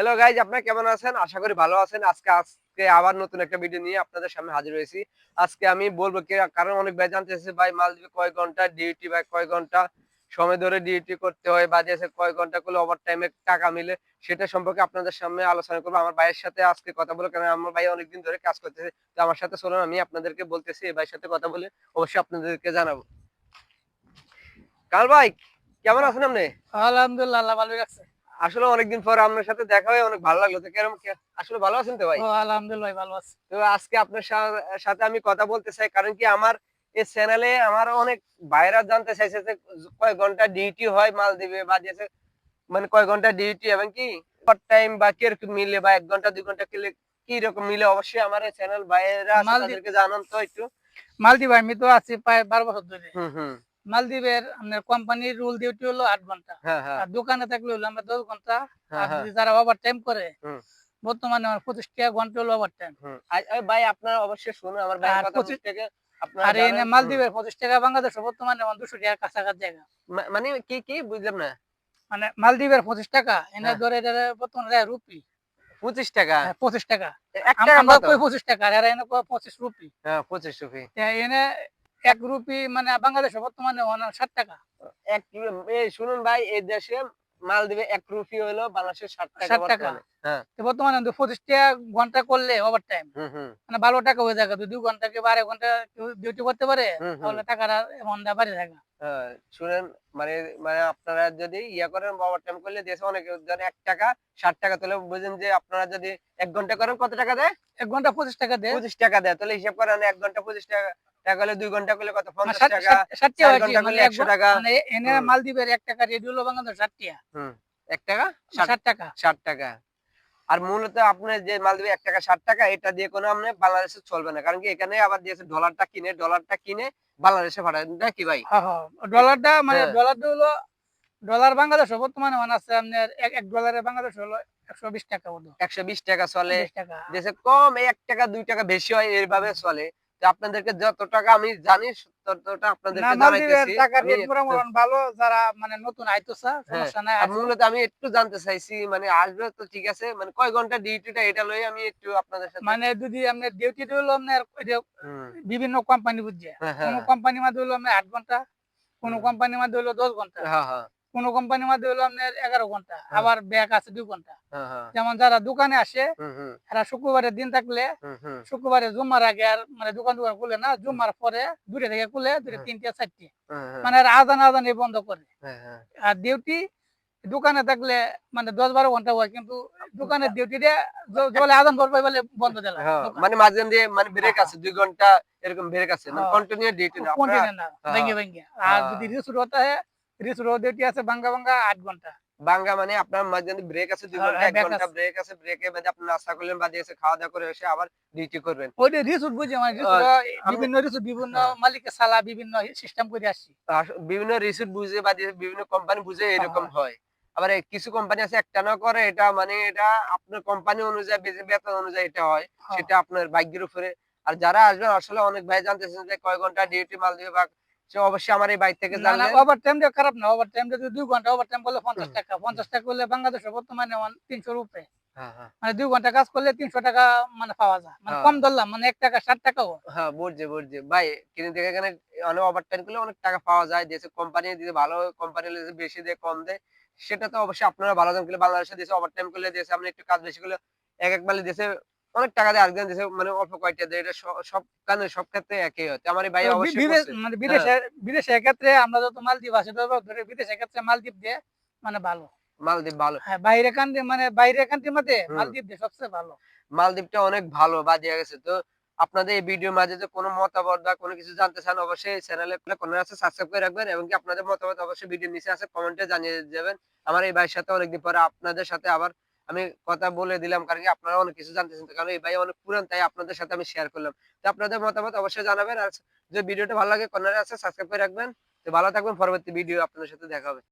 Hello guys আপনারা কেমন আছেন? আশা করি ভালো আছেন। আজকে আজকে আবার নতুন একটা ভিডিও নিয়ে আপনাদের সামনে হাজির হয়েছি। আজকে আমি বলব কারণ অনেক ভাই জানতে চাইছে ভাই, মালদ্বীপে কয় ঘণ্টা ডিউটি বা কয় ঘণ্টা সময় ধরে ডিউটি করতে হয়? বা যে কয় ঘণ্টা করলে ওভার টাইমে টাকা মিলে, সেটা সম্পর্কে আপনাদের সামনে আলোচনা করব। আমার ভাইয়ের সাথে আজকে কথা বলে, কারণ আমার ভাই অনেকদিন ধরে কাজ করতেছে। তো আমার সাথে চলুন, আমি আপনাদেরকে বলতেছি, এই ভাইয়ের সাথে কথা বলে অবশ্যই আপনাদেরকে জানাব। কাল ভাই, কেমন আছেন আপনি? আলহামদুলিল্লাহ ভালো রাখছে। আসলে অনেকদিন পর আপনার সাথে দেখা হয়ে অনেক ভালো লাগল। তো কেরম কে- আসলে ভালো আছেন তো ভাই? আলহামদুলিল্লাহ ভালো আছে। তো আজকে আপনার সাথে আমি কথা বলতে চাই কারণ কি আমার এই চ্যানেলে আমার অনেক ভাইরা জানতে চাইছে যে কয় ঘণ্টা ডিউটি হয় মাল দিবে বা যেছে মানে কয় ঘণ্টা ডিউটি এবং কি টাইম বা কীরকম মিলে বা এক ঘণ্টা দুই ঘণ্টা কিলে কি রকম মিলে অবশ্যই আমার চ্যানেল ভাইয়েরা মালদ্বীপ- তাদেরকে জানান তো একটু। মালদ্বীপ আমি তো আছি প্রায় বারো বছর ধরে। হুম হুম। মালদ্বীপের আপনার কোম্পানির রুল ডিউটি হলো আট ঘণ্টা। হ্যাঁ হ্যাঁ। আর দোকানে থাকলে হলো আমরা দশ ঘণ্টা। হ্যাঁ, আর। যদি যারা ওভার টাইম করে বর্তমানে আমার পঁচিশ টাকা ঘণ্টা হলো ওভার টাইম ভাই আপনারা অবশ্যই শুনুন আমার কথা পঁচিশ- আর এনে মালদ্বীপের পঁচিশ টাকা বাংলাদেশ বর্তমানে দুশো টাকার কাছাকাছি জায়গা। মানে কি কি বুঝলাম না। মানে মালদ্বীপের পঁচিশ টাকা এনে। ধরে বর্তমানে রুপি। পঁচিশ টাকা? পঁচিশ টাকা। টাকা আমরা কই পঁচিশ টাকা? আর এনে কয় পঁচিশ রুপি। হ্যাঁ পঁচিশ রুপি। এনে এক রুপি মানে বাংলাদেশে বর্তমানে ষাট টাকা এক শুনুন ভাই এই দেশে মাল দিবে এক রুপি হলো বাংলাদেশের ষাট টাকা টাকা। বর্তমানে। হ্যাঁ বর্তমানে কিন্তু ঘণ্টা করলে ওভার টাইম মানে ভালো টাকা হয়ে দুই দুই ঘণ্টা কি বারো ঘণ্টা ডিউটি করতে পারে। তাহলে টাকাটা ঘণ্টা বাড়ে থাকে হ্যাঁ, শুনেন মানে মানে আপনারা যদি ইয়া করেন ওভার টাইম করলে দেশে অনেক এক টাকা ষাট টাকা তাহলে বুঝেন যে আপনারা যদি এক ঘণ্টা করেন কত টাকা দেয়? এক ঘণ্টা পঁচিশ টাকা দেয়। পঁচিশ টাকা দেয় তাহলে হিসাব করেন এক ঘণ্টা পঁচিশ টাকা টাকা হলে দুই ঘণ্টা করলে কত? মানে পঞ্চাশ টাকা ষাট-? ঘণ্টা মানে করলে এক একশো টাকা। মানে এনে হুম। মালদ্বীপের এক টাকা বাংলাদেশ ষাট টাকা। এক টাকা? ষাট টাকা? ষাট টাকা। আর মূলত আপনার যে মাল দেবে এক টাকা ষাট টাকা এটা দিয়ে কোনো আপনি বাংলাদেশে চলবে না। কারণ কি এখানে আবার দিয়েছে ডলারটা কিনে ডলারটা কিনে বাংলাদেশে পাঠায়। নাকি ভাই? হ্যাঁ, হ্যাঁ। ডলারটা মানে হ্যাঁ। ডলারটা হলো ডলার বাংলাদেশ বর্তমানে মানে আছে আপনার এক এক ডলারের বাংলাদেশ হলো একশো বিশ টাকা মতো একশো বিশ টাকা চলে। দেশে কম এক টাকা দুই টাকা বেশি হয় এইভাবে চলে। আপনাদেরকে যত টাকা আমি জানি ততটা আপনাদেরকে জানাইতেছি। টাকা রেট মোটামুটি ভালো যারা মানে নতুন আইতেছে সমস্যা নাই মূলত আমি একটু জানতে চাইছি মানে আসবে তো ঠিক আছে মানে কয় ঘণ্টা ডিউটিটা এটা লই আমি একটু আপনাদের সাথে মানে যদি ডিউটি হলো আপনার বিভিন্ন কোম্পানি বুঝছে হ্যাঁ, কোন হ্যাঁ, কোম্পানির মধ্যে হলো আপনার আট ঘণ্টা কোন হুম। কোম্পানির মধ্যে হলো দশ ঘণ্টা। হ্যাঁ হ্যাঁ। কোন কোম্পানির মধ্যে হলো আপনার এগারো ঘণ্টা হ্যাঁ। আবার ব্যাক আছে দুই ঘণ্টা হ্যাঁ হ্যাঁ যেমন যারা দোকানে আসে এরা শুক্রবারের দিন থাকলে শুক্রবারে জুম্মার আগে আর মানে দোকান দোকান খুলে না জুম্মার পরে দুটো থেকে খুলে হ্যাঁ। তিনটে চারটে মানে আজান আজান বন্ধ করে। আর ডিউটি দোকানে থাকলে মানে দশ বারো ঘণ্টা হয় কিন্তু দোকানের ডিউটিটা জলে আজান করবে বলে বন্ধ দিলা হ্যাঁ, মানে মাঝে দিয়ে মানে ব্রেক আছে দুই ঘণ্টা এরকম ব্রেক আছে মানে হ্যাঁ। কন্টিনিউ ডিউটি না কন্টিনিউ না। ভেঙে ভেঙে আর। যদি রিসুর হতে হয় রিসুর ডিউটি আছে ভাঙ্গা ভাঙ্গা আট ঘণ্টা। বাঙ্গা মানে আপনার মাঝে ব্রেক আছে দুই হ্যাঁ, ঘণ্টা এক ঘণ্টা ব্রেক আছে ব্রেকে মানে আপনি নাস্তা করলেন বা এসে খাওয়া দাওয়া করে এসে আবার ডিউটি করবেন। ওইটা রিসুট বুঝে মানে বিভিন্ন রিসুট বিভিন্ন হ্যাঁ। মালিকের সালা বিভিন্ন সিস্টেম করে আসছি। বিভিন্ন রিসিট বুঝে বা বিভিন্ন কোম্পানি বুঝে এরকম হ্যাঁ। হয়। আবার কিছু কোম্পানি আছে একটা না করে এটা মানে এটা আপনার কোম্পানি অনুযায়ী বেতন- অনুযায়ী এটা হয়। হ্যাঁ। সেটা আপনার ভাগ্যের উপরে। আর যারা আসবেন আসলে অনেক ভাই জানতেছেন যে কয় ঘণ্টা ডিউটি মাল দিবে বা সে অবশ্যই আমার এই বাইক থেকে ওভার টাইমটা খারাপ না ওভার টাইমটা যদি দুই ঘণ্টা ওভার টাইম করলে পঞ্চাশ টাকা। পঞ্চাশ টাকা করলে বাংলাদেশে বর্তমানে তিনশো রুপে হ্যাঁ হ্যাঁ। মানে দুই ঘণ্টা কাজ করলে তিনশো টাকা মানে পাওয়া যায়। মানে হ্যাঁ। কম ধরলাম মানে এক টাকা ষাট টাকাও হ্যাঁ বুঝছি বুঝছি। ভাই কিনে থেকে এখানে অনেক ওভার টাইম করলে অনেক টাকা পাওয়া যায়। দেশে কোম্পানি দিতে ভালো কোম্পানি বেশি দেয় কম দেয়। সেটা তো অবশ্যই আপনারা ভালো জানেন কিন্তু বাংলাদেশে দেশে ওভার টাইম করলে দেশে আপনি একটু কাজ বেশি করলে এক এক বেলা দেশে অনেক টাকা দেয় আরেকজন দেশে মানে অল্প কয়টা দেয় এটা সব কারণে সব ক্ষেত্রে একই হয় আমার ভাই অবশ্যই মানে বিদেশে বিদেশে ক্ষেত্রে আমরা যত মালদ্বীপ আছে ধরে বিদেশে ক্ষেত্রে মালদ্বীপ দিয়ে মানে ভালো। মালদ্বীপ ভালো। হ্যাঁ বাইরে কান্ট্রি মানে বাইরে কান্ট্রির মধ্যে হুম। মালদ্বীপ দিয়ে সবচেয়ে ভালো। মালদ্বীপটা অনেক ভালো বা গেছে। তো আপনাদের এই ভিডিওর মাঝে যে কোনো মতামত বা কোনো কিছু জানতে চান অবশ্যই চ্যানেলে কোনো আছে সাবস্ক্রাইব করে রাখবেন এবং কি আপনাদের মতামত অবশ্যই ভিডিওর নিচে আছে কমেন্টে জানিয়ে যাবেন আমার এই ভাইয়ের সাথে অনেকদিন পরে আপনাদের সাথে আবার আমি কথা বলে দিলাম, কারণ আপনারা অনেক কিছু জানতেছেন কারণ এই ভাই অনেক পুরান, তাই আপনাদের সাথে আমি শেয়ার করলাম। তো আপনাদের মতামত অবশ্যই জানাবেন, আর যদি ভিডিওটা ভালো লাগে, কর্নারে আছে সাবস্ক্রাইব করে রাখবেন। তো ভালো থাকবেন, পরবর্তী ভিডিও আপনাদের সাথে দেখা হবে।